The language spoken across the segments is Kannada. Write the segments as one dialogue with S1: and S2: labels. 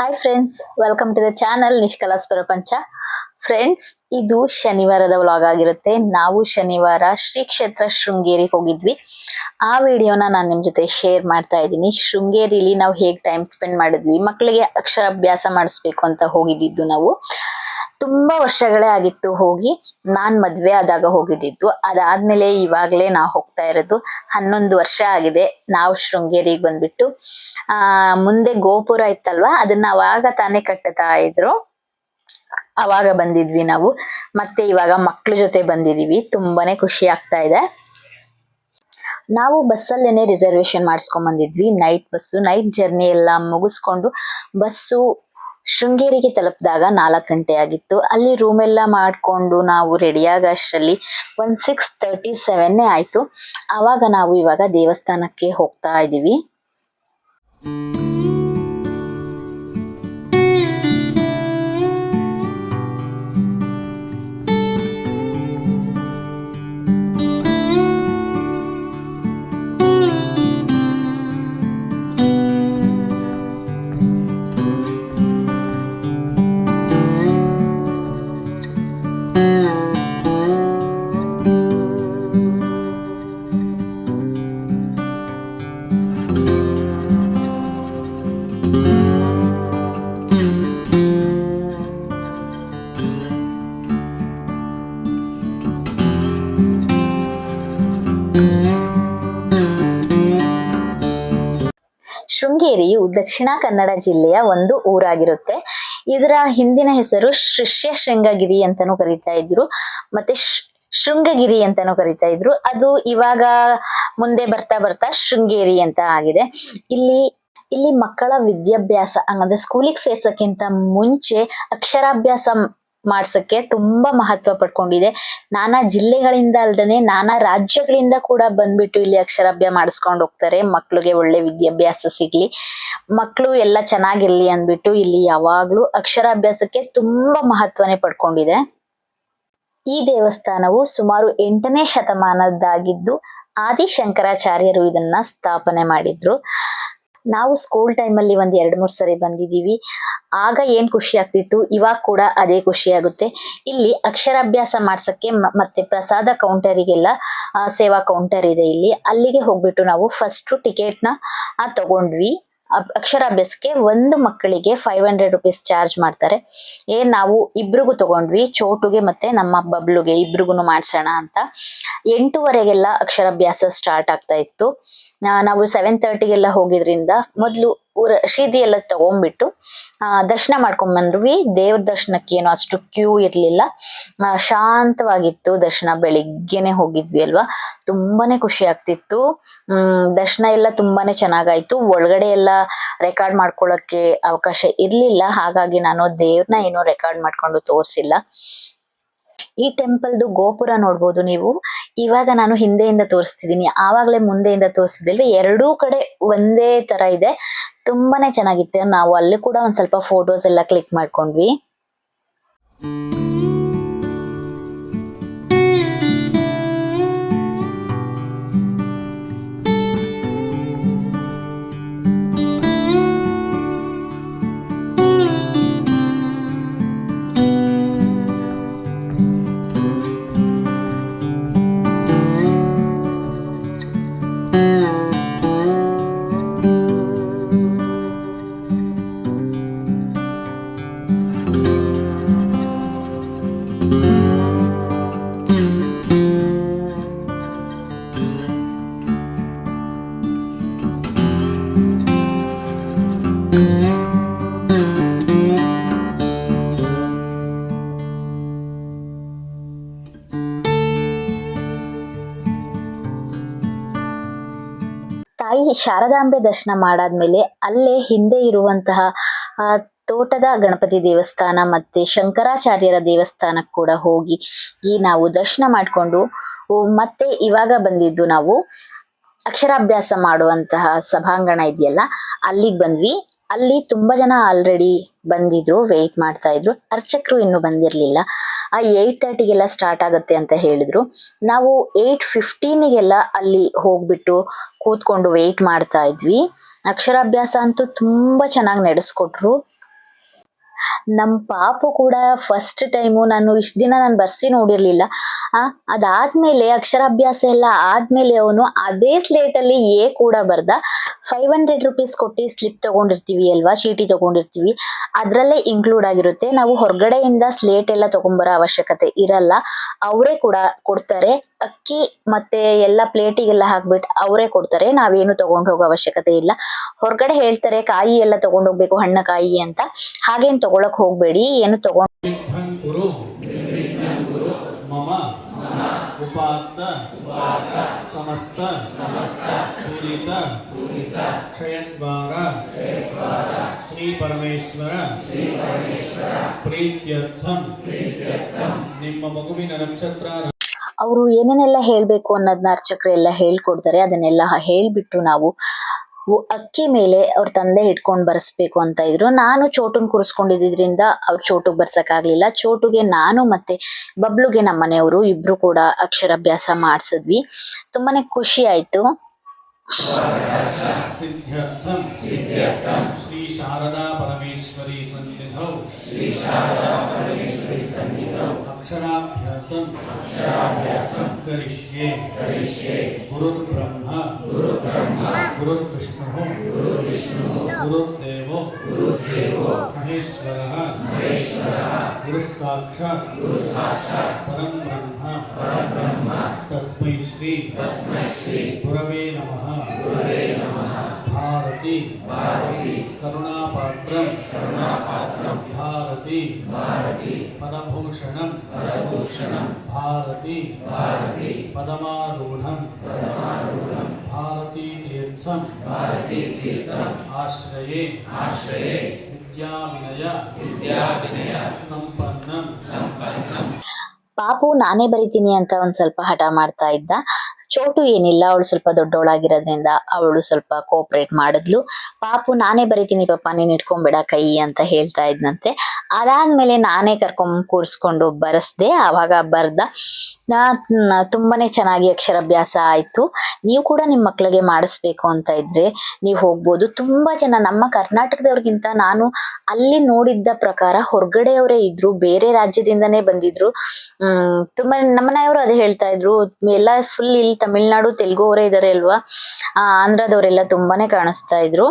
S1: Hi friends welcome to the channel ನಿಷ್ಕಲಾಸ್ ಪ್ರಪಂಚ ಫ್ರೆಂಡ್ಸ್ ಇದು ಶನಿವಾರದ ವ್ಲಾಗ್ ಆಗಿರುತ್ತೆ. ನಾವು ಶನಿವಾರ ಶ್ರೀ ಕ್ಷೇತ್ರ ಶೃಂಗೇರಿಗೆ ಹೋಗಿದ್ವಿ. ಆ ವಿಡಿಯೋನ ನಾನು ನಿಮ್ಮ ಜೊತೆ ಶೇರ್ ಮಾಡ್ತಾ ಇದ್ದೀನಿ. ಶೃಂಗೇರಿಲಿ ನಾವು ಹೇಗೆ ಟೈಮ್ ಸ್ಪೆಂಡ್ ಮಾಡಿದ್ವಿ ಮಕ್ಕಳಿಗೆ ಅಕ್ಷರಾಭ್ಯಾಸ ಮಾಡಿಸ್ಬೇಕು ಅಂತ ಹೋಗಿದ್ದಿದ್ದು ನಾವು. ತುಂಬಾ ವರ್ಷಗಳೇ ಆಗಿತ್ತು ಹೋಗಿ ನಾನ್ ಮದ್ವೆ ಆದಾಗ ಹೋಗಿದ್ದಿದ್ದು. ಅದಾದ್ಮೇಲೆ ಇವಾಗ್ಲೇ ನಾವು ಹೋಗ್ತಾ ಇರೋದು. ಹನ್ನೊಂದು ವರ್ಷ ಆಗಿದೆ ನಾವು ಶೃಂಗೇರಿಗೆ ಬಂದ್ಬಿಟ್ಟು. ಆ, ಮುಂದೆ ಗೋಪುರ ಇತ್ತಲ್ವಾ? ಅದನ್ನ ಅವಾಗ ತಾನೇ ಕಟ್ಟತಾ ಇದ್ರು. ಅವಾಗ ಬಂದಿದ್ವಿ ನಾವು. ಮತ್ತೆ ಇವಾಗ ಮಕ್ಳ ಜೊತೆ ಬಂದಿದೀವಿ. ತುಂಬಾನೇ ಖುಷಿ ಆಗ್ತಾ ಇದೆ. ನಾವು ಬಸ್ಸಲ್ಲೇನೆ ರಿಸರ್ವೇಶನ್ ಮಾಡಿಸ್ಕೊಂಡ್ ಬಂದಿದ್ವಿ ನೈಟ್ ಬಸ್ಸು ನೈಟ್ ಜರ್ನಿ ಎಲ್ಲ ಮುಗಿಸ್ಕೊಂಡು ಬಸ್ಸು ಶೃಂಗೇರಿಗೆ ತಲುಪಿದಾಗ ನಾಲ್ಕು ಗಂಟೆ ಆಗಿತ್ತು. ಅಲ್ಲಿ ರೂಮ್ ಎಲ್ಲ ಮಾಡ್ಕೊಂಡು ನಾವು ರೆಡಿಯಾಗ ಅಷ್ಟರಲ್ಲಿ ಒನ್ ಸಿಕ್ಸ್ ತರ್ಟಿ ಸೆವೆನ್ನೇ ಆಯಿತು. ಆವಾಗ ನಾವು ಇವಾಗ ದೇವಸ್ಥಾನಕ್ಕೆ ಹೋಗ್ತಾ ಇದೀವಿ ಶೃಂಗೇರಿಯು ದಕ್ಷಿಣ ಕನ್ನಡ ಜಿಲ್ಲೆಯ ಒಂದು ಊರಾಗಿರುತ್ತೆ. ಇದರ ಹಿಂದಿನ ಹೆಸರು ಶಿಷ್ಯ ಶೃಂಗಗಿರಿ ಅಂತಾನೂ ಕರೀತಾ ಇದ್ರು. ಮತ್ತೆ ಶೃಂಗಗಿರಿ ಅಂತಾನೂ ಕರಿತಾ ಇದ್ರು. ಅದು ಇವಾಗ ಮುಂದೆ ಬರ್ತಾ ಬರ್ತಾ ಶೃಂಗೇರಿ ಅಂತ ಆಗಿದೆ. ಇಲ್ಲಿ ಇಲ್ಲಿ ಮಕ್ಕಳ ವಿದ್ಯಾಭ್ಯಾಸ, ಹಂಗಂದ್ರೆ ಸ್ಕೂಲಿಗೆ ಸೇರ್ಸಕ್ಕಿಂತ ಮುಂಚೆ ಅಕ್ಷರಾಭ್ಯಾಸ ಮಾಡ್ಸಕ್ಕೆ ತುಂಬಾ ಮಹತ್ವ ಪಡ್ಕೊಂಡಿದೆ. ನಾನಾ ಜಿಲ್ಲೆಗಳಿಂದ ಅಲ್ದನೆ ನಾನಾ ರಾಜ್ಯಗಳಿಂದ ಕೂಡ ಬಂದ್ಬಿಟ್ಟು ಇಲ್ಲಿ ಅಕ್ಷರಾಭ್ಯಾಸ ಮಾಡಿಸ್ಕೊಂಡು ಹೋಗ್ತಾರೆ. ಮಕ್ಳಿಗೆ ಒಳ್ಳೆ ವಿದ್ಯಾಭ್ಯಾಸ ಸಿಗ್ಲಿ. ಮಕ್ಕಳು ಎಲ್ಲ ಚೆನ್ನಾಗಿರ್ಲಿ ಅಂದ್ಬಿಟ್ಟು ಇಲ್ಲಿ ಯಾವಾಗ್ಲೂ ಅಕ್ಷರಾಭ್ಯಾಸಕ್ಕೆ ತುಂಬಾ ಮಹತ್ವನೇ ಪಡ್ಕೊಂಡಿದೆ. ಈ ದೇವಸ್ಥಾನವು ಸುಮಾರು ಎಂಟನೇ ಶತಮಾನದ್ದಾಗಿದ್ದು ಆದಿಶಂಕರಾಚಾರ್ಯರು ಇದನ್ನ ಸ್ಥಾಪನೆ ಮಾಡಿದ್ರು. ನಾವು ಸ್ಕೂಲ್ ಟೈಮಲ್ಲಿ ಒಂದು ಎರಡು ಮೂರು ಸರಿ ಬಂದಿದೀವಿ ಆಗ ಏನು ಖುಷಿ ಆಗ್ತಿತ್ತು? ಇವಾಗ ಕೂಡ ಅದೇ ಖುಷಿ ಆಗುತ್ತೆ. ಇಲ್ಲಿ ಅಕ್ಷರಾಭ್ಯಾಸ ಮಾಡ್ಸೋಕ್ಕೆ ಮತ್ತೆ ಪ್ರಸಾದ ಕೌಂಟರಿಗೆಲ್ಲ ಸೇವಾ ಕೌಂಟರ್ ಇದೆ ಇಲ್ಲಿ. ಅಲ್ಲಿಗೆ ಹೋಗ್ಬಿಟ್ಟು ನಾವು ಫಸ್ಟ್ ಟಿಕೆಟ್ನ ತಗೊಂಡ್ವಿ. ಅಕ್ಷರಾಭ್ಯಾಸಕ್ಕೆ ಒಂದು ಮಕ್ಕಳಿಗೆ ಫೈವ್ ಹಂಡ್ರೆಡ್ ರುಪೀಸ್ ಚಾರ್ಜ್ ಮಾಡ್ತಾರೆ. ಏನ್ ನಾವು ಇಬ್ರಿಗೂ ತಗೊಂಡ್ವಿ, ಚೋಟುಗೆ ಮತ್ತೆ ನಮ್ಮ ಬಬ್ಲುಗೆ ಇಬ್ರಿಗೂ ಮಾಡ್ಸೋಣ ಅಂತ. ಎಂಟೂವರೆಗೆಲ್ಲ ಅಕ್ಷರಾಭ್ಯಾಸ ಸ್ಟಾರ್ಟ್ ಆಗ್ತಾ ಇತ್ತು. ನಾವು ಸೆವೆನ್ ತರ್ಟಿಗೆಲ್ಲ ಹೋಗಿದ್ರಿಂದ ಮೊದಲು ಊರ ರಶೀದಿ ಎಲ್ಲ ತಗೊಂಡ್ಬಿಟ್ಟು ದರ್ಶನ ಮಾಡ್ಕೊಂಡ್ ಬಂದ್ವಿ. ದೇವ್ರ ದರ್ಶನಕ್ಕೆ ಏನು ಅಷ್ಟು ಕ್ಯೂ ಇರ್ಲಿಲ್ಲ. ಶಾಂತವಾಗಿತ್ತು ದರ್ಶನ. ಬೆಳಿಗ್ಗೆನೆ ಹೋಗಿದ್ವಿ ಅಲ್ವಾ? ತುಂಬಾನೇ ಖುಷಿ ಆಗ್ತಿತ್ತು. ಹ್ಮ್, ದರ್ಶನ ಎಲ್ಲ ತುಂಬಾನೇ ಚೆನ್ನಾಗಾಯ್ತು. ಒಳಗಡೆ ಎಲ್ಲ ರೆಕಾರ್ಡ್ ಮಾಡ್ಕೊಳಕ್ಕೆ ಅವಕಾಶ ಇರ್ಲಿಲ್ಲ. ಹಾಗಾಗಿ ನಾನು ದೇವ್ರನ್ನ ಏನು ರೆಕಾರ್ಡ್ ಮಾಡ್ಕೊಂಡು ತೋರ್ಸಿಲ್ಲ. ಈ ಟೆಂಪಲ್ ದು ಗೋಪುರ ನೋಡ್ಬೋದು ನೀವು. ಇವಾಗ ನಾನು ಹಿಂದೆಯಿಂದ ತೋರಿಸ್ತಿದ್ದೀನಿ ಆವಾಗಲೇ ಮುಂದೆಯಿಂದ ತೋರಿಸ್ತಿದ್ದಿಲ್ವ ಎರಡೂ ಕಡೆ ಒಂದೇ ತರ ಇದೆ. ತುಂಬಾನೇ ಚೆನ್ನಾಗಿತ್ತು. ನಾವು ಅಲ್ಲಿ ಕೂಡ ಒಂದ್ ಸ್ವಲ್ಪ ಫೋಟೋಸ್ ಎಲ್ಲ ಕ್ಲಿಕ್ ಮಾಡ್ಕೊಂಡ್ವಿ. ಶಾರದಾಂಬೆ ದರ್ಶನ ಮಾಡಾದ್ಮೇಲೆ ಅಲ್ಲೇ ಹಿಂದೆ ಇರುವಂತಹ ತೋಟದ ಗಣಪತಿ ದೇವಸ್ಥಾನ ಮತ್ತೆ ಶಂಕರಾಚಾರ್ಯರ ದೇವಸ್ಥಾನಕ್ಕೆ ಕೂಡ ಹೋಗಿ ಈ ನಾವು ದರ್ಶನ ಮಾಡಿಕೊಂಡು ಮತ್ತೆ ಇವಾಗ ಬಂದಿದ್ದು ನಾವು ಅಕ್ಷರಾಭ್ಯಾಸ ಮಾಡುವಂತಹ ಸಭಾಂಗಣ ಇದೆಯಲ್ಲ, ಅಲ್ಲಿಗೆ ಬಂದ್ವಿ. ಅಲ್ಲಿ ತುಂಬಾ ಜನ ಆಲ್ರೆಡಿ ಬಂದಿದ್ರು ವೆಯ್ಟ್ ಮಾಡ್ತಾ ಇದ್ರು. ಅರ್ಚಕರು ಇನ್ನು ಬಂದಿರ್ಲಿಲ್ಲ. ಆ ಏಯ್ಟ್ ತರ್ಟಿಗೆಲ್ಲ ಸ್ಟಾರ್ಟ್ ಆಗುತ್ತೆ ಅಂತ ಹೇಳಿದ್ರು. ನಾವು ಏಯ್ಟ್ ಫಿಫ್ಟೀನಿಗೆಲ್ಲ ಅಲ್ಲಿ ಹೋಗ್ಬಿಟ್ಟು ಕೂತ್ಕೊಂಡು ವೆಯ್ಟ್ ಮಾಡ್ತಾ ಇದ್ವಿ. ಅಕ್ಷರಾಭ್ಯಾಸ ಅಂತೂ ತುಂಬಾ ಚೆನ್ನಾಗಿ ನಡೆಸ್ಕೊಟ್ರು. ನಮ್ಮ ಪಾಪು ಕೂಡ ಫಸ್ಟ್ ಟೈಮು ನಾನು ಇಷ್ಟು ದಿನ ನಾನು ಬರ್ಸಿ ನೋಡಿರಲಿಲ್ಲ. ಅದಾದ್ಮೇಲೆ ಅಕ್ಷರಾಭ್ಯಾಸ ಎಲ್ಲ ಆದ್ಮೇಲೆ ಅವನು ಅದೇ ಸ್ಲೇಟ್ ಅಲ್ಲಿ ಎ ಕೂಡ ಬರ್ದ. ಫೈವ್ ಹಂಡ್ರೆಡ್ ರುಪೀಸ್ ಕೊಟ್ಟು ಸ್ಲಿಪ್ ತಗೊಂಡಿರ್ತೀವಿ ಅಲ್ವಾ ಚೀಟಿ ತಗೊಂಡಿರ್ತೀವಿ. ಅದ್ರಲ್ಲೇ ಇನ್ಕ್ಲೂಡ್ ಆಗಿರುತ್ತೆ. ನಾವು ಹೊರಗಡೆಯಿಂದ ಸ್ಲೇಟ್ ಎಲ್ಲ ತಗೊಂಬರೋ ಅವಶ್ಯಕತೆ ಇರಲ್ಲ. ಅವರೇ ಕೂಡ ಕೊಡ್ತಾರೆ. ಅಕ್ಕಿ ಮತ್ತೆ ಎಲ್ಲ ಪ್ಲೇಟಿಗೆಲ್ಲ ಹಾಕ್ಬಿಟ್ಟು ಅವರೇ ಕೊಡ್ತಾರೆ. ನಾವೇನು ತಗೊಂಡು ಹೋಗೋ ಅವಶ್ಯಕತೆ ಇಲ್ಲ. ಹೊರಗಡೆ ಹೇಳ್ತಾರೆ, ಕಾಯಿ ಎಲ್ಲ ತಗೊಂಡ್ ಹೋಗ್ಬೇಕು, ಹಣ್ಣ ಕಾಯಿ ಅಂತ. ಹಾಗೇನ್ ತಗೊಳಕ್ ಹೋಗ್ಬೇಡಿ ಏನು ತಗೊಂಡ್
S2: ಉಪಾತ್ತ ಸಮಸ್ತ ಪೂರಿತ ಕ್ಷಯದ್ವಾರ ಶ್ರೀ ಪರಮೇಶ್ವರ ಪ್ರೀತ್ಯರ್ಥಂ ನಿಮ್ಮ ಮಗುವಿನ ನಕ್ಷತ್ರ
S1: ಅವರು ಏನೇನೆಲ್ಲ ಹೇಳಬೇಕು ಅನ್ನೋದನ್ನ ಅರ್ಚಕರೆಲ್ಲ ಹೇಳ್ಕೊಡ್ತಾರೆ. ಅದನ್ನೆಲ್ಲ ಹೇಳ್ಬಿಟ್ಟು ನಾವು ಅಕ್ಕಿ ಮೇಲೆ ಅವ್ರ ತಂದೆ ಹಿಡ್ಕೊಂಡು ಬರ್ಸ್ಬೇಕು ಅಂತ ಇದ್ರು. ನಾನು ಚೋಟುನ್ ಕೂರಿಸ್ಕೊಂಡಿದ್ರಿಂದ ಅವ್ರು ಚೋಟುಗ್ ಬರ್ಸಕ್ ಆಗ್ಲಿಲ್ಲ ಚೋಟುಗೆ ನಾನು ಮತ್ತೆ ಬಬ್ಲುಗೆ ನಮ್ಮ ಮನೆಯವರು ಇಬ್ರು ಕೂಡ ಅಕ್ಷರಾಭ್ಯಾಸ ಮಾಡಿಸಿದ್ವಿ. ತುಂಬಾನೇ ಖುಷಿ ಆಯ್ತು.
S2: ಶ್ರೀ ಶಾರದಾ ಪರಮೇಶ್ವರಿ ಸನ್ನಿಧೌ. ಅಕ್ಷರಾಭ್ಯಾಸಂ. करिष्ये। करिष्ये। गुरुर् ब्रह्मा गुरुर् ब्रह्मा गुरुर् विष्णु गुरुर् विष्णु गुरुर् देवो गुरुर् देवो महेश्वरः। महेश्वरः। गुरुः साक्षात् गुरुः साक्षात् परं ब्रह्मा परं ब्रह्मा तस्मै श्री। तस्मै श्री। गुरवे नमः। गुरवे नमः। ಕರುಣಾಪಾತ್ರಂ. ಭಾರತಿ. ಪದಭೂಷಣಂ ಭಾರತಿ. ಪದಮಾರೂಢಂ. ಭಾರತೀ ತೀರ್ಥಂ ಆಶ್ರಯೇ. ವಿದ್ಯಾವಿನಯ. ಸಂಪನ್ನಂ.
S1: ಪಾಪು ನಾನೇ ಬರಿತೀನಿ ಅಂತ ಒಂದ್ ಸ್ವಲ್ಪ ಹಠ ಮಾಡ್ತಾ ಇದ್ದ. ಚೋಟು ಏನಿಲ್ಲ, ಅವಳು ಸ್ವಲ್ಪ ದೊಡ್ಡವಳಾಗಿರೋದ್ರಿಂದ ಅವಳು ಸ್ವಲ್ಪ ಕೋಪರೇಟ್ ಮಾಡಿದ್ಲು. ಪಾಪು, ನಾನೇ ಬರೀತೀನಿ ಪಾಪ, ನೀನು ಇಟ್ಕೊಂಬೇಡ ಕೈ ಅಂತ ಹೇಳ್ತಾ ಇದ್ನಂತೆ. ಅದಾದ್ಮೇಲೆ ನಾನೇ ಕರ್ಕೊಂಡ್ ಕೂರಿಸ್ಕೊಂಡು ಬರೆಸ್ದೆ. ಆವಾಗ ಬರ್ದ ತುಂಬಾನೇ ಚೆನ್ನಾಗಿ ಅಕ್ಷರಾಭ್ಯಾಸ ಆಯ್ತು. ನೀವು ಕೂಡ ನಿಮ್ಮ ಮಕ್ಕಳಿಗೆ ಮಾಡಿಸ್ಬೇಕು ಅಂತ ಇದ್ರೆ ನೀವು ಹೋಗ್ಬೋದು. ತುಂಬಾ ಜನ, ನಮ್ಮ ಕರ್ನಾಟಕದವ್ರಿಗಿಂತ ನಾನು ಅಲ್ಲಿ ನೋಡಿದ್ದ ಪ್ರಕಾರ ಹೊರಗಡೆಯವರೇ ಇದ್ರು, ಬೇರೆ ರಾಜ್ಯದಿಂದನೇ ಬಂದಿದ್ರು. ಹ್ಮ್, ತುಂಬಾ ನಮ್ಮನೆಯವರು ಅದೇ ಹೇಳ್ತಾ ಇದ್ರು. ಎಲ್ಲ ಫುಲ್ ಇಲ್ಲಿ ತಮಿಳ್ನಾಡು ತೆಲುಗು ಅವರೇ ಇದಾರೆ ಅಲ್ವಾ? ಆ, ಆಂಧ್ರದವರೆಲ್ಲ ತುಂಬಾನೇ ಕಾಣಿಸ್ತಾ ಇದ್ರು.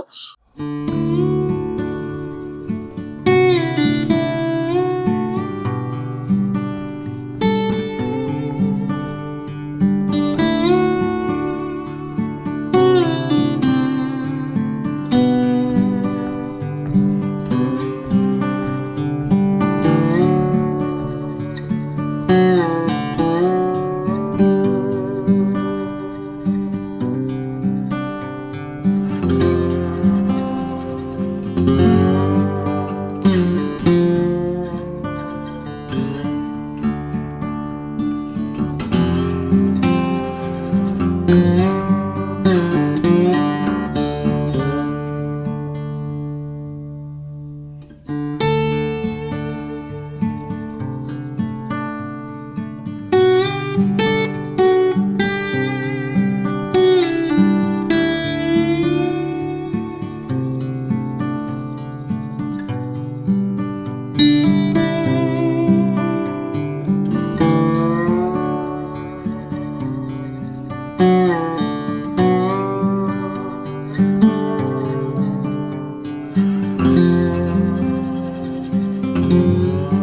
S2: Thank you.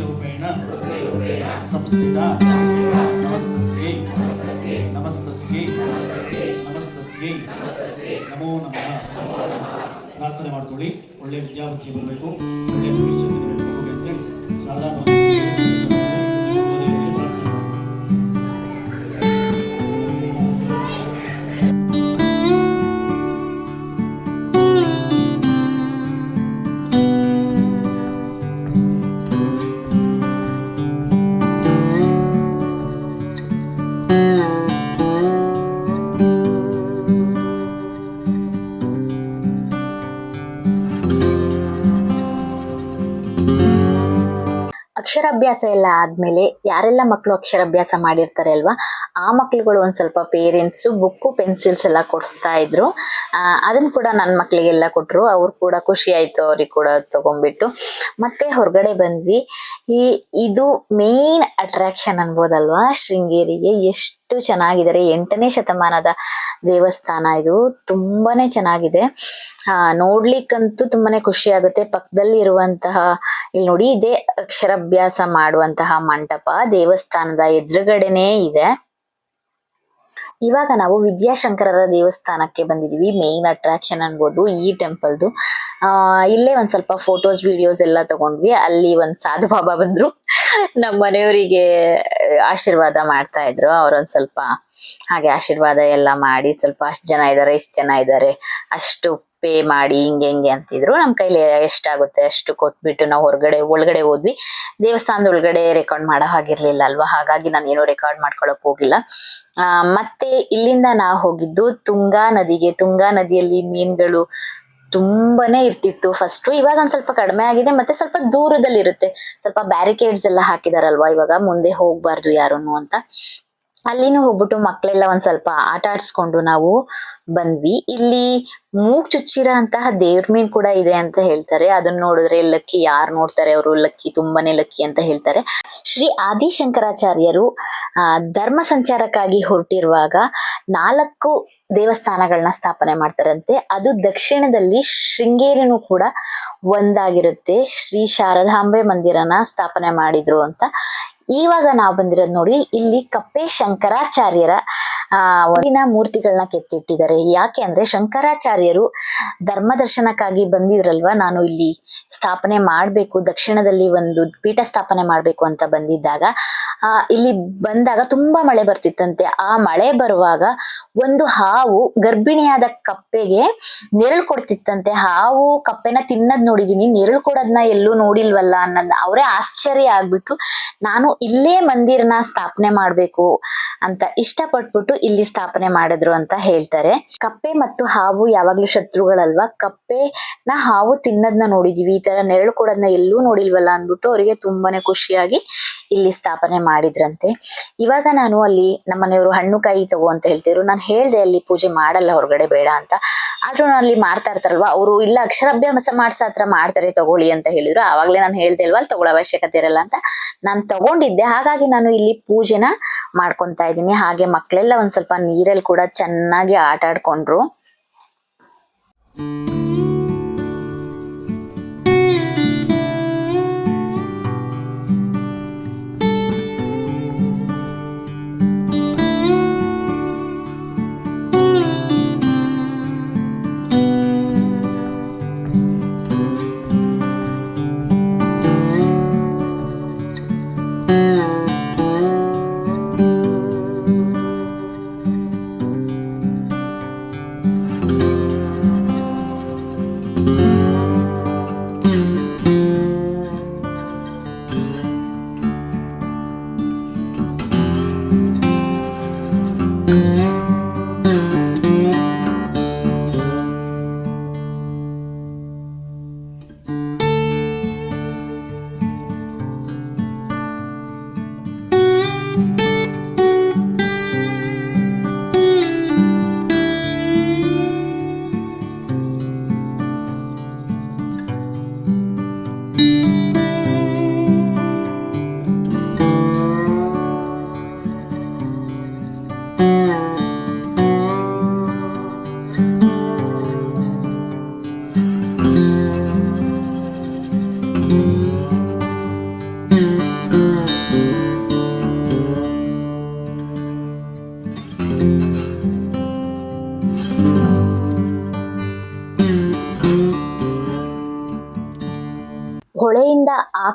S2: ಬುದ್ಧಿರೂಪೇಣ ಸಂಸ್ಥಿತ ನಮಸ್ತಸ್ಯೈ. ನಮಸ್ತಸ್ಯೈ. ನಮಸ್ತಸ್ಯೈ. ನಮೋ ನಮಃ. ಪ್ರಾರ್ಥನೆ ಮಾಡ್ಕೊಳ್ಳಿ. ಒಳ್ಳೆ ವಿದ್ಯಾವಂತಿ ಬರಬೇಕು. ಒಳ್ಳೆ ಭವಿಷ್ಯ ಬರಬೇಕು. ಅಂತೇಳಿ ಶಾರದಾ
S1: ಅಕ್ಷರಾಭ್ಯಾಸ ಎಲ್ಲ ಆದ್ಮೇಲೆ ಯಾರೆಲ್ಲ ಮಕ್ಕಳು ಅಕ್ಷರಾಭ್ಯಾಸ ಮಾಡಿರ್ತಾರೆ ಅಲ್ವಾ, ಆ ಮಕ್ಳುಗಳು ಒಂದ್ ಸ್ವಲ್ಪ ಪೇರೆಂಟ್ಸ್ ಬುಕ್ಕು ಪೆನ್ಸಿಲ್ಸ್ ಎಲ್ಲ ಕೊಡಿಸ್ತಾ ಇದ್ರು. ಅದನ್ನ ಕೂಡ ನನ್ನ ಮಕ್ಕಳಿಗೆಲ್ಲ ಕೊಟ್ರು. ಅವ್ರು ಕೂಡ ಖುಷಿ ಆಯ್ತು ಅವ್ರಿಗೆ ಕೂಡ ತಗೊಂಡ್ಬಿಟ್ಟು. ಮತ್ತೆ ಹೊರಗಡೆ ಬಂದ್ವಿ. ಈ, ಇದು ಮೇನ್ ಅಟ್ರಾಕ್ಷನ್ ಅನ್ಬೋದಲ್ವಾ, ಶೃಂಗೇರಿಗೆ. ಎಷ್ಟು ಚೆನ್ನಾಗಿದ್ದಾರೆ. ಎಂಟನೇ ಶತಮಾನದ ದೇವಸ್ಥಾನ ಇದು. ತುಂಬಾನೇ ಚೆನ್ನಾಗಿದೆ. ಆ, ನೋಡ್ಲಿಕ್ಕಂತೂ ತುಂಬಾನೇ ಖುಷಿ ಆಗುತ್ತೆ. ಪಕ್ಕದಲ್ಲಿ ಇರುವಂತಹ ಇಲ್ಲಿ ನೋಡಿ ಇದೇ ಅಕ್ಷರಾಭ್ಯಾಸ ಮಾಡುವಂತಹ ಮಂಟಪ ದೇವಸ್ಥಾನದ ಎದುರುಗಡೆನೇ ಇದೆ. ಇವಾಗ ನಾವು ವಿದ್ಯಾಶಂಕರರ ದೇವಸ್ಥಾನಕ್ಕೆ ಬಂದಿದೀವಿ ಮೇನ್ ಅಟ್ರಾಕ್ಷನ್ ಅನ್ಬೋದು ಈ ಟೆಂಪಲ್ದು ಆ, ಇಲ್ಲೇ ಒಂದ್ ಸ್ವಲ್ಪ ಫೋಟೋಸ್ ವಿಡಿಯೋಸ್ ಎಲ್ಲ ತಗೊಂಡ್ವಿ. ಅಲ್ಲಿ ಒಂದ್ ಸಾಧು ಬಾಬಾ ಬಂದ್ರು. ನಮ್ಮ ಮನೆಯವರಿಗೆ ಆಶೀರ್ವಾದ ಮಾಡ್ತಾ ಇದ್ರು. ಅವ್ರೊಂದ್ ಸ್ವಲ್ಪ ಹಾಗೆ ಆಶೀರ್ವಾದ ಎಲ್ಲ ಮಾಡಿ ಸ್ವಲ್ಪ ಅಷ್ಟ್ ಜನ ಇದಾರೆ, ಇಷ್ಟ್ ಜನ ಇದಾರೆ, ಅಷ್ಟು ಪೇ ಮಾಡಿ ಹಿಂಗೆ ಹಿಂಗೆ ಅಂತಿದ್ರು. ನಮ್ಮ ಕೈಲಿ ಎಷ್ಟಾಗುತ್ತೆ ಅಷ್ಟು ಕೊಟ್ಬಿಟ್ಟು ನಾವು ಹೊರಗಡೆ, ಒಳಗಡೆ ಹೋದ್ವಿ. ದೇವಸ್ಥಾನದ ಒಳಗಡೆ ರೆಕಾರ್ಡ್ ಮಾಡೋ ಹಾಗಿರ್ಲಿಲ್ಲ ಅಲ್ವಾ? ಹಾಗಾಗಿ ನಾನು ಏನೋ ರೆಕಾರ್ಡ್ ಮಾಡ್ಕೊಳಕ್ ಹೋಗಿಲ್ಲ. ಮತ್ತೆ ಇಲ್ಲಿಂದ ನಾ ಹೋಗಿದ್ದು ತುಂಗಾ ನದಿಗೆ. ತುಂಗಾ ನದಿಯಲ್ಲಿ ಮೀನುಗಳು ತುಂಬಾನೇ ಇರ್ತಿತ್ತು ಫಸ್ಟು ಇವಾಗ ಒಂದ್ ಸ್ವಲ್ಪ ಕಡಿಮೆ ಆಗಿದೆ, ಮತ್ತೆ ಸ್ವಲ್ಪ ದೂರದಲ್ಲಿ ಇರುತ್ತೆ ಸ್ವಲ್ಪ ಬ್ಯಾರಿಕೇಡ್ಸ್ ಎಲ್ಲ ಹಾಕಿದಾರಲ್ವಾ ಇವಾಗ? ಮುಂದೆ ಹೋಗ್ಬಾರ್ದು ಯಾರನ್ನು ಅಂತ. ಅಲ್ಲಿನೂ ಹೋಗ್ಬಿಟ್ಟು ಮಕ್ಕಳೆಲ್ಲ ಒಂದ್ ಸ್ವಲ್ಪ ಆಟ ಆಡ್ಸ್ಕೊಂಡು ನಾವು ಬಂದ್ವಿ. ಇಲ್ಲಿ ಮೂಗ್ ಚುಚ್ಚಿರ ಅಂತಹ ದೇವ್ರ ಮೀನ್ ಕೂಡ ಇದೆ ಅಂತ ಹೇಳ್ತಾರೆ. ಅದನ್ನ ನೋಡಿದ್ರೆ ಲಕ್ಕಿ ಯಾರು ನೋಡ್ತಾರೆ ಅವರು? ಲಕ್ಕಿ ತುಂಬಾನೇ ಲಕ್ಕಿ ಅಂತ ಹೇಳ್ತಾರೆ. ಶ್ರೀ ಆದಿಶಂಕರಾಚಾರ್ಯರು, ಆ, ಧರ್ಮ ಸಂಚಾರಕ್ಕಾಗಿ ಹೊರಟಿರುವಾಗ ನಾಲ್ಕು ದೇವಸ್ಥಾನಗಳನ್ನ ಸ್ಥಾಪನೆ ಮಾಡ್ತಾರಂತೆ. ಅದು ದಕ್ಷಿಣದಲ್ಲಿ ಶೃಂಗೇರಿನೂ ಕೂಡ ಒಂದಾಗಿರುತ್ತೆ. ಶ್ರೀ ಶಾರದಾಂಬೆ ಮಂದಿರನ ಸ್ಥಾಪನೆ ಮಾಡಿದ್ರು ಅಂತ ಇವಾಗ ನಾವು ಬಂದಿರೋದು ನೋಡಿ ಇಲ್ಲಿ ಕಪ್ಪೆ ಶಂಕರಾಚಾರ್ಯರ ಆ ಒಂದಿನ ಮೂರ್ತಿಗಳನ್ನ ಕೆತ್ತಿಟ್ಟಿದ್ದಾರೆ. ಯಾಕೆ ಅಂದ್ರೆ ಶಂಕರಾಚಾರ್ಯರು ಧರ್ಮ ದರ್ಶನಕ್ಕಾಗಿ ಬಂದಿದ್ರಲ್ವಾ? ನಾನು ಇಲ್ಲಿ ಸ್ಥಾಪನೆ ಮಾಡ್ಬೇಕು, ದಕ್ಷಿಣದಲ್ಲಿ ಒಂದು ಪೀಠ ಸ್ಥಾಪನೆ ಮಾಡ್ಬೇಕು ಅಂತ ಬಂದಿದ್ದಾಗ, ಆ, ಇಲ್ಲಿ ಬಂದಾಗ ತುಂಬಾ ಮಳೆ ಬರ್ತಿತ್ತಂತೆ. ಆ ಮಳೆ ಬರುವಾಗ ಒಂದು ಹಾವು ಗರ್ಭಿಣಿಯಾದ ಕಪ್ಪೆಗೆ ನೆರಳು ಕೊಡ್ತಿತ್ತಂತೆ. ಹಾವು ಕಪ್ಪೆನ ತಿನ್ನದ್ ನೋಡಿದೀನಿ. ನೆರಳು ಕೊಡೋದ್ನ ಎಲ್ಲೂ ನೋಡಿಲ್ವಲ್ಲ ಅನ್ನೋದ್ ಅವರೇ ಆಶ್ಚರ್ಯ ಆಗ್ಬಿಟ್ಟು, ನಾನು ಇಲ್ಲೇ ಮಂದಿರನ ಸ್ಥಾಪನೆ ಮಾಡ್ಬೇಕು ಅಂತ ಇಷ್ಟಪಟ್ಬಿಟ್ಟು ಇಲ್ಲಿ ಸ್ಥಾಪನೆ ಮಾಡಿದ್ರು ಅಂತ ಹೇಳ್ತಾರೆ. ಕಪ್ಪೆ ಮತ್ತು ಹಾವು ಯಾವಾಗ್ಲೂ ಶತ್ರುಗಳಲ್ವಾ? ಕಪ್ಪೆನ ಹಾವು ತಿನ್ನದ್ನ ನೋಡಿದೀವಿ. ಈ ತರ ನೆರಳು ಕೊಡೋದನ್ನ ಎಲ್ಲೂ ನೋಡಿಲ್ವಲ್ಲ ಅಂದ್ಬಿಟ್ಟು ಅವರಿಗೆ ತುಂಬಾನೇ ಖುಷಿಯಾಗಿ ಇಲ್ಲಿ ಸ್ಥಾಪನೆ ಮಾಡಿದ್ರಂತೆ. ಇವಾಗ ನಾನು ಅಲ್ಲಿ ನಮ್ಮ ಮನೆಯವರು ಹಣ್ಣು ಕಾಯಿ ತಗೋ ಅಂತ ಹೇಳ್ತಿದ್ರು. ನಾನು ಹೇಳ್ದೆ ಅಲ್ಲಿ ಪೂಜೆ ಮಾಡಲ್ಲ, ಹೊರಗಡೆ ಬೇಡ ಅಂತ. ಆದ್ರೂ ನಾನು ಅಲ್ಲಿ ಮಾಡ್ತಾ ಇರ್ತಾರಲ್ವಾ? ಅವರು ಇಲ್ಲ, ಅಕ್ಷರಾಭ್ಯಾಸ ಮಾಡ್ಸ ಹತ್ರ ಮಾಡ್ತಾರೆ, ತಗೊಳ್ಳಿ ಅಂತ ಹೇಳಿದ್ರು. ಆವಾಗ್ಲೇ ನಾನು ಹೇಳ್ದೆ ಅಲ್ವಾ ಅಲ್ಲಿ ತಗೊಳ್ಳೋ ಅವಶ್ಯಕತೆ ಇರಲ್ಲ ಅಂತ. ನಾನು ತಗೊಂಡಿದ್ದೆ. ಹಾಗಾಗಿ ನಾನು ಇಲ್ಲಿ ಪೂಜೆನ ಮಾಡ್ಕೊಂತಾ ಇದ್ದೀನಿ. ಹಾಗೆ ಮಕ್ಕಳೆಲ್ಲ ಒಂದ್ ಸ್ವಲ್ಪ ನೀರಲ್ಲಿ ಕೂಡ ಚೆನ್ನಾಗಿ ಆಟ ಆಡ್ಕೊಂಡ್ರು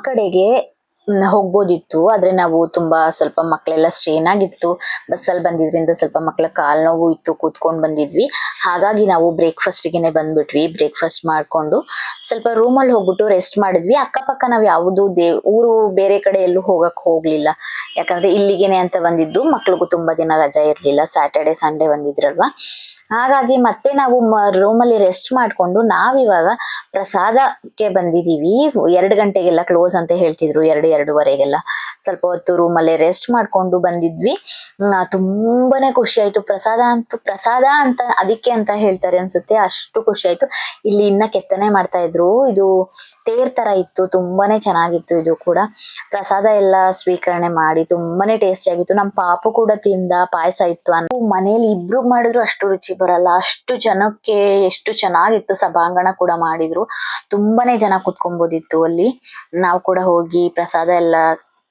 S1: ಕಡೆಗೆ ಹೋಗ್ಬೋದಿತ್ತು. ಆದ್ರೆ ನಾವು ತುಂಬಾ ಸ್ವಲ್ಪ ಮಕ್ಕಳೆಲ್ಲ ಸ್ಟ್ರೇನ್ ಆಗಿತ್ತು ಬಸ್ಸಲ್ಲಿ ಬಂದಿದ್ರಿಂದ ಸ್ವಲ್ಪ ಮಕ್ಕಳ ಕಾಲ್ ನೋವು ಇತ್ತು, ಕೂತ್ಕೊಂಡ್ ಬಂದಿದ್ವಿ. ಹಾಗಾಗಿ ನಾವು ಬ್ರೇಕ್ಫಾಸ್ಟ್ಗೆನೆ ಬಂದ್ಬಿಟ್ವಿ. ಬ್ರೇಕ್ಫಾಸ್ಟ್ ಮಾಡ್ಕೊಂಡು ಸ್ವಲ್ಪ ರೂಮಲ್ಲಿ ಹೋಗ್ಬಿಟ್ಟು ರೆಸ್ಟ್ ಮಾಡಿದ್ವಿ. ಅಕ್ಕಪಕ್ಕ ನಾವ್ ಯಾವುದು ದೇ, ಊರು ಬೇರೆ ಕಡೆ ಎಲ್ಲೂ ಹೋಗಕ್ ಹೋಗ್ಲಿಲ್ಲ. ಯಾಕಂದ್ರೆ ಇಲ್ಲಿಗೆನೆ ಅಂತ ಬಂದಿದ್ದು. ಮಕ್ಳಿಗೂ ತುಂಬಾ ದಿನ ರಜಾ ಇರ್ಲಿಲ್ಲ. ಸ್ಯಾಟರ್ಡೆ ಸಂಡೇ ಬಂದಿದ್ರಲ್ವಾ. ಹಾಗಾಗಿ ಮತ್ತೆ ನಾವು ರೂಮಲ್ಲಿ ರೆಸ್ಟ್ ಮಾಡ್ಕೊಂಡು ನಾವಿವಾಗ ಪ್ರಸಾದಕ್ಕೆ ಬಂದಿದೀವಿ. ಎರಡು ಗಂಟೆಗೆಲ್ಲ ಕ್ಲೋಸ್ ಅಂತ ಹೇಳ್ತಿದ್ರು. ಎರಡು ಎರಡೂವರೆಗೆಲ್ಲ ಸ್ವಲ್ಪ ಹೊತ್ತು ರೂಮಲ್ಲೇ ರೆಸ್ಟ್ ಮಾಡ್ಕೊಂಡು ಬಂದಿದ್ವಿ. ತುಂಬಾನೇ ಖುಷಿ ಆಯ್ತು. ಪ್ರಸಾದ ಅಂತೂ, ಪ್ರಸಾದ ಅಂತ, ಅದಕ್ಕೆ ಅಂತ ಹೇಳ್ತಾರೆ ಅನ್ಸುತ್ತೆ. ಅಷ್ಟು ಖುಷಿ ಆಯ್ತು. ಇಲ್ಲಿ ಇನ್ನ ಕೆತ್ತನೆ ಮಾಡ್ತಾ ಇದ್ರು. ಇದು ತೇರ್ ತರ ಇತ್ತು. ತುಂಬಾನೇ ಚೆನ್ನಾಗಿತ್ತು ಇದು ಕೂಡ. ಪ್ರಸಾದ ಎಲ್ಲ ಸ್ವೀಕರಣೆ ಮಾಡಿ ತುಂಬಾನೇ ಟೇಸ್ಟಿ ಆಗಿತ್ತು. ನಮ್ಮ ಪಾಪು ಕೂಡ ತಿಂದ, ಪಾಯಸ ಇತ್ತು ಅಂತ ಮನೇಲಿ ಇಬ್ರು ಮಾಡಿದ್ರು ಅಷ್ಟು ರುಚಿ ಬರಲ್ಲ. ಅಷ್ಟು ಜನಕ್ಕೆ ಎಷ್ಟು ಚೆನ್ನಾಗಿತ್ತು ಸಭಾಂಗಣ ಕೂಡ ಮಾಡಿದ್ರು. ತುಂಬಾನೇ ಜನ ಕುತ್ಕೊಬೋದಿತ್ತು ಅಲ್ಲಿ. ನಾವು ಕೂಡ ಹೋಗಿ ಪ್ರಸಾದ ಎಲ್ಲ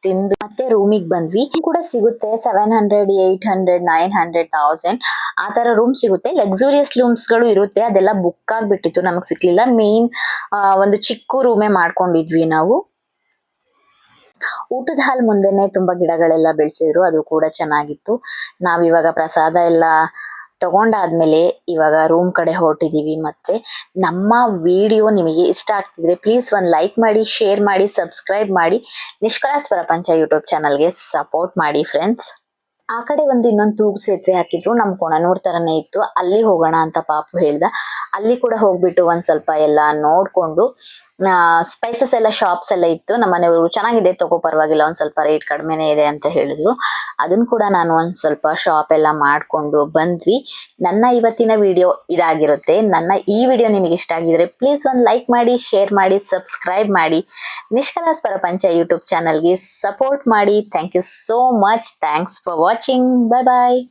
S1: ತಿಂದು ಮತ್ತೆ ರೂಮಿಗೆ ಬಂದ್ವಿ. ಕೂಡ ಸಿಗುತ್ತೆ seven hundred eight hundred nine hundred thousand ಆ ಥರ ರೂಮ್ ಸಿಗುತ್ತೆ. ಲಕ್ಸುರಿಯಸ್ ರೂಮ್ಸ್ಗಳು ಇರುತ್ತೆ. ಅದೆಲ್ಲ ಬುಕ್ ಆಗಿಬಿಟ್ಟಿತ್ತು. ನಮಗೆ ಸಿಕ್ಲಿಲ್ಲ. ಮೇನ್ ಒಂದು ಚಿಕ್ಕ ರೂಮೇ ಮಾಡ್ಕೊಂಡಿದ್ವಿ ನಾವು. ಊಟದ ಹಾಲ್ ಮುಂದೆನೆ ತುಂಬಾ ಗಿಡಗಳೆಲ್ಲ ಬೆಳೆಸಿದ್ರು. ಅದು ಕೂಡ ಚೆನ್ನಾಗಿತ್ತು. ನಾವಿವಾಗ ಪ್ರಸಾದ ಎಲ್ಲ ತಗೊಂಡಾದ್ಮೇಲೆ ಇವಾಗ ರೂಮ್ ಕಡೆ ಹೊರಟಿದ್ದೀವಿ ಮತ್ತೆ ನಮ್ಮ ವಿಡಿಯೋ ನಿಮಗೆ ಇಷ್ಟ ಆಗ್ತಿದ್ರೆ ಪ್ಲೀಸ್ ಒಂದು ಲೈಕ್ ಮಾಡಿ ಶೇರ್ ಮಾಡಿ ಸಬ್ಸ್ಕ್ರೈಬ್ ಮಾಡಿ. ನಿಷ್ಕಲಾಸ್ ಪ್ರಪಂಚ ಯೂಟ್ಯೂಬ್ ಚಾನಲ್ಗೆ ಸಪೋರ್ಟ್ ಮಾಡಿ ಫ್ರೆಂಡ್ಸ್ ಆ ಕಡೆ ಒಂದು ಇನ್ನೊಂದು ತೂಗು ಸೇತುವೆ ಹಾಕಿದ್ರು, ನಮ್ ಕೊಣನೂರ್ ತರನೇ ಇತ್ತು. ಅಲ್ಲಿ ಹೋಗೋಣ ಅಂತ ಪಾಪು ಹೇಳ್ದ. ಅಲ್ಲಿ ಕೂಡ ಹೋಗ್ಬಿಟ್ಟು ಒಂದ್ ಸ್ವಲ್ಪ ಎಲ್ಲ ನೋಡ್ಕೊಂಡು ಸ್ಪೈಸಸ್ ಎಲ್ಲ ಶಾಪ್ಸ್ ಎಲ್ಲ ಇತ್ತು. ನಮ್ಮ ಮನೆಯವರು ಚೆನ್ನಾಗಿದೆ ತಗೋ, ಪರವಾಗಿಲ್ಲ, ಒಂದ್ ಸ್ವಲ್ಪ ರೇಟ್ ಕಡಿಮೆನೇ ಇದೆ ಅಂತ ಹೇಳಿದ್ರು. ಅದನ್ನ ಕೂಡ ನಾನು ಒಂದ್ ಸ್ವಲ್ಪ ಶಾಪ್ ಎಲ್ಲ ಮಾಡ್ಕೊಂಡು ಬಂದ್ವಿ. ನನ್ನ ಇವತ್ತಿನ ವಿಡಿಯೋ ಇದಾಗಿರುತ್ತೆ. ನನ್ನ ಈ ವಿಡಿಯೋ ನಿಮಗೆ ಇಷ್ಟ ಆಗಿದ್ರೆ ಪ್ಲೀಸ್ ಒಂದು ಲೈಕ್ ಮಾಡಿ ಶೇರ್ ಮಾಡಿ ಸಬ್ಸ್ಕ್ರೈಬ್ ಮಾಡಿ. ನಿಷ್ಕಲಾಸ್ ಪಂಚ ಯೂಟ್ಯೂಬ್ ಚಾನಲ್ಗೆ ಸಪೋರ್ಟ್ ಮಾಡಿ. Thank you so much thanks for watching watching. Bye-bye.